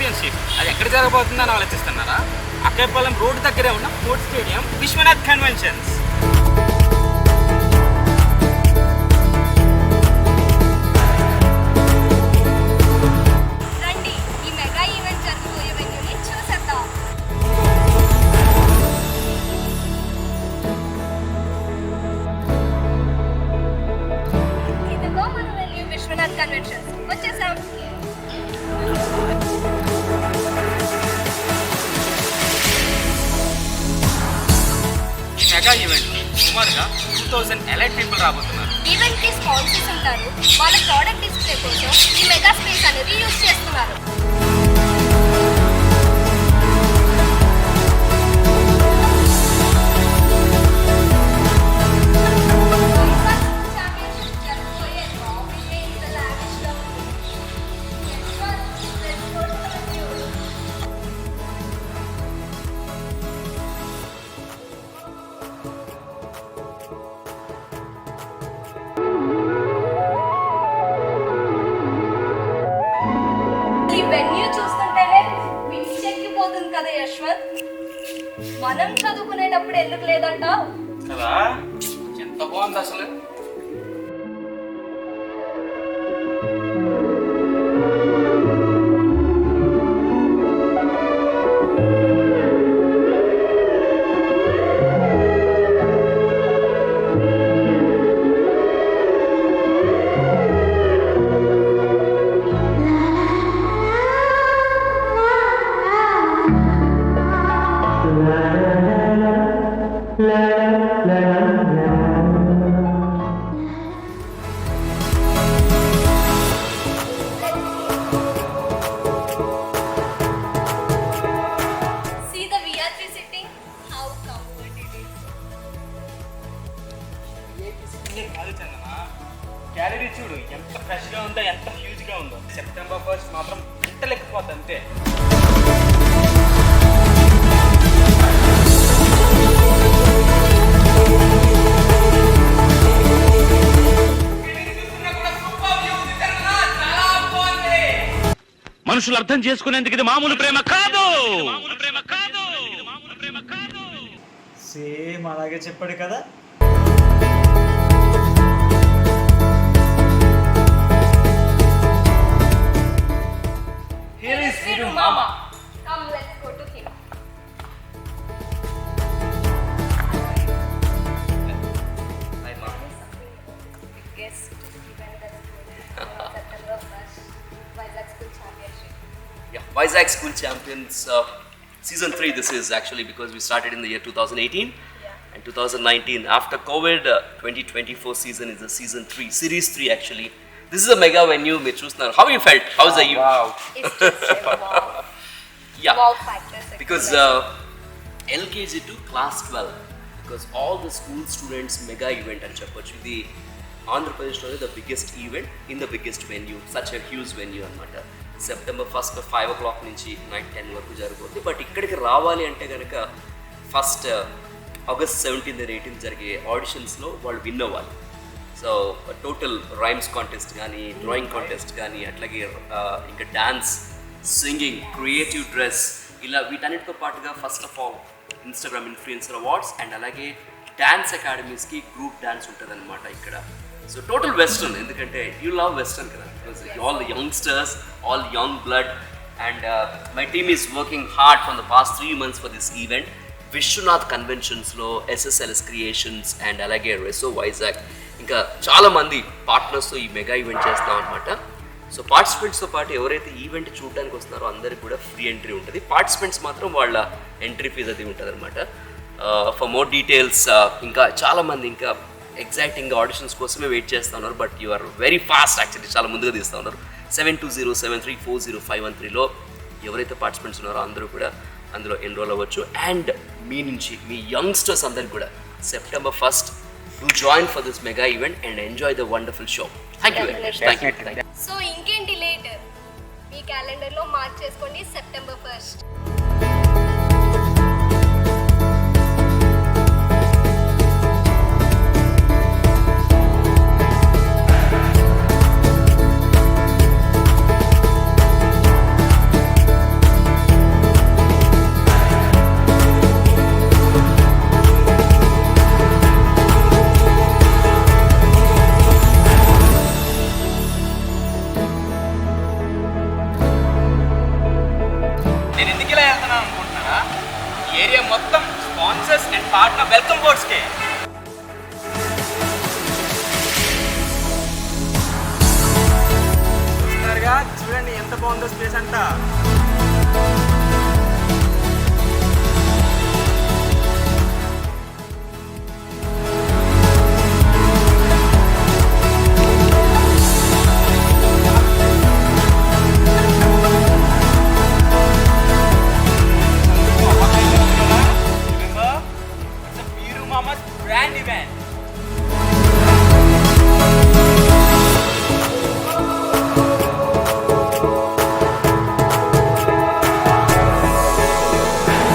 Championship అది ఎక్కడ జరగబోతుందని ఆలోచిస్తున్నారా? అక్కయ్యపాలెం రోడ్డు దగ్గరే ఉన్న స్పోర్ట్స్ స్టేడియం విశ్వనాథ్ కన్వెన్షన్స్ రండి ఈ మెగా ఈ మెగా ఈవెంట్కి సుమారుగా టూ థౌజండ్ ఎలైట్ పీపుల్ రాబోతున్నారు. ఈవెంట్కి స్పాన్సర్స్ ఉంటారు. వాళ్ళ ప్రోడక్ట్ డిస్ప్లే కోసం ఈ మెగా స్పేస్ అనేది యూజ్ చేస్తున్నారు. చదువుకునేటప్పుడు ఎందుకు లేదంటావు? కదా? ఎంత బాగుంది అసలు. క్యాలరీ చూడు ఎంత ఫ్రెష్గా ఉందో ఎంత హ్యూజ్గా ఉందో. సెప్టెంబర్ ఫస్ట్ మాత్రం ఎంత లెక్కిపోతుంది అంతే. మనుషులు అర్థం చేసుకునేందుకు ఇది మామూలు ప్రేమ కాదు మామూలు ప్రేమ కాదు. మామూలు ప్రేమ కాదు. సేమ్ అలాగే చెప్పాడు కదా. Here is Viru Viru Mama. Come, let's go to him. Hi, Ma. Biggest event that's going on September 1st, Vizag School Championship. Yeah, Vizag School Champions, uh, season three. This is actually because we started in the year 2018 Yeah. and 2019. After COVID, uh, 2024 season is the season three, series three actually. This is a mega venue. మీరు చూస్తున్నారు. How you felt? How's the you? Wow. It's just a wow, Yeah, wow factor. second because level. uh, LKG to class 12 because all the school students mega event అని చెప్పొచ్చు ఇది ఆంధ్రప్రదేశ్లోనే the biggest event in the biggest venue such huge venue అనమాట September first five o'clock నుంచి night ten వరకు జరగబోతుంది but ఇక్కడికి రావాలి అంటే కనుక first August seventeenth and eighteenth జరిగే ఆడిషన్స్లో వాళ్ళు విన్ అవ్వాలి సో టోటల్ రైమ్స్ కాంటెస్ట్ కానీ డ్రాయింగ్ కాంటెస్ట్ కానీ అట్లాగే ఇంకా డ్యాన్స్ సింగింగ్ క్రియేటివ్ డ్రెస్ ఇలా వీటన్నిటితో పాటుగా first of all Instagram influencer awards and అలాగే డ్యాన్స్ అకాడమీస్కి గ్రూప్ డ్యాన్స్ ఉంటుంది అనమాట ఇక్కడ. సో టోటల్ వెస్ట్రన్ ఎందుకంటే యూ లవ్ వెస్ట్రన్ కదా. Because all youngsters all young blood and my team is working hard from the past three months for this event Vishwanath కన్వెన్షన్స్లో SSLS creations and అలాగే రెసో వైజాగ్ ఇంకా చాలామంది పార్ట్నర్స్తో ఈ మెగా ఈవెంట్ చేస్తాం అనమాట so పార్టిసిపెంట్స్తో పాటు ఎవరైతే ఈవెంట్ చూడడానికి వస్తున్నారో అందరికి కూడా ఫ్రీ ఎంట్రీ ఉంటుంది. పార్టిసిపెంట్స్ మాత్రం వాళ్ళ ఎంట్రీ ఫీజు అది ఉంటుంది అనమాట ఫర్ మోర్ డీటెయిల్స్ ఇంకా చాలామంది ఇంకా ఎగ్జైటింగ్ ఆడిషన్స్ కోసమే వెయిట్ చేస్తూ ఉన్నారు. But you are very fast actually చాలా ముందుగా తీస్తూ ఉన్నారు. Seven two zero seven three four zero five one త్రీలో ఎవరైతే పార్టిసిపెంట్స్ ఉన్నారో అందరూ కూడా అందులో ఎన్రోల్ అవ్వచ్చు. అండ్ మీ నుంచి మీ యంగ్స్టర్స్ అందరికి కూడా September first to join for this mega event and enjoy the wonderful show thank you thank you so ఇంకేంటి లేట్ మీ క్యాలెండర్లో మార్క్ చేసుకోండి సెప్టెంబర్ ఫస్ట్ చేస్తున్నాను అనుకుంటున్నారా ఏరియా మొత్తం స్పాన్సర్స్ అండ్ పార్ట్నర్ వెల్కమ్ బోర్డ్స్కే చూడండి ఎంత బాగుందో స్పేస్ అంతా. Randy event.